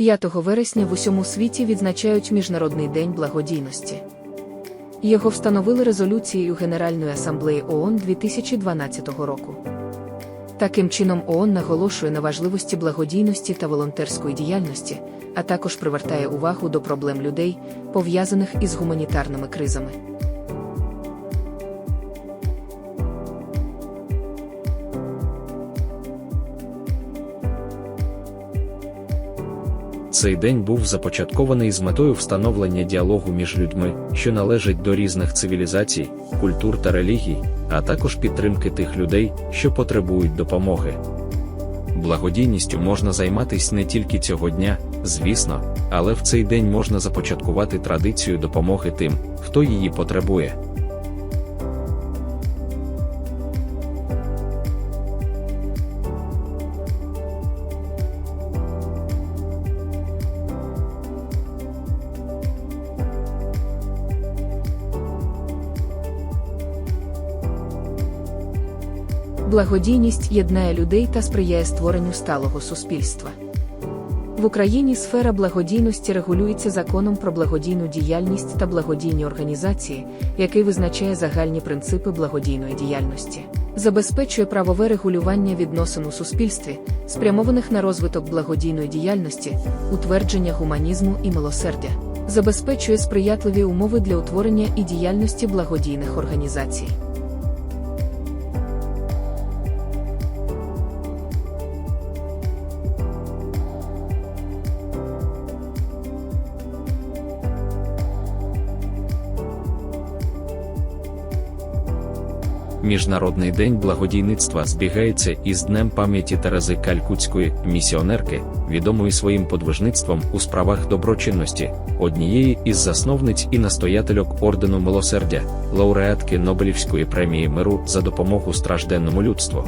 5 вересня в усьому світі відзначають Міжнародний день благодійності. Його встановили резолюцією Генеральної асамблеї ООН 2012 року. Таким чином, ООН наголошує на важливості благодійності та волонтерської діяльності, а також привертає увагу до проблем людей, пов'язаних із гуманітарними кризами. Цей день був започаткований з метою встановлення діалогу між людьми, що належать до різних цивілізацій, культур та релігій, а також підтримки тих людей, що потребують допомоги. Благодійністю можна займатися не тільки цього дня, звісно, але в цей день можна започаткувати традицію допомоги тим, хто її потребує. Благодійність єднає людей та сприяє створенню сталого суспільства. В Україні сфера благодійності регулюється законом про благодійну діяльність та благодійні організації, який визначає загальні принципи благодійної діяльності, забезпечує правове регулювання відносин у суспільстві, спрямованих на розвиток благодійної діяльності, утвердження гуманізму і милосердя, забезпечує сприятливі умови для утворення і діяльності благодійних організацій. Міжнародний день благодійництва збігається із Днем пам'яті Терези Калькутської місіонерки, відомої своїм подвижництвом у справах доброчинності, однієї із засновниць і настоятельок ордену милосердя, лауреатки Нобелівської премії миру за допомогу стражденному людству.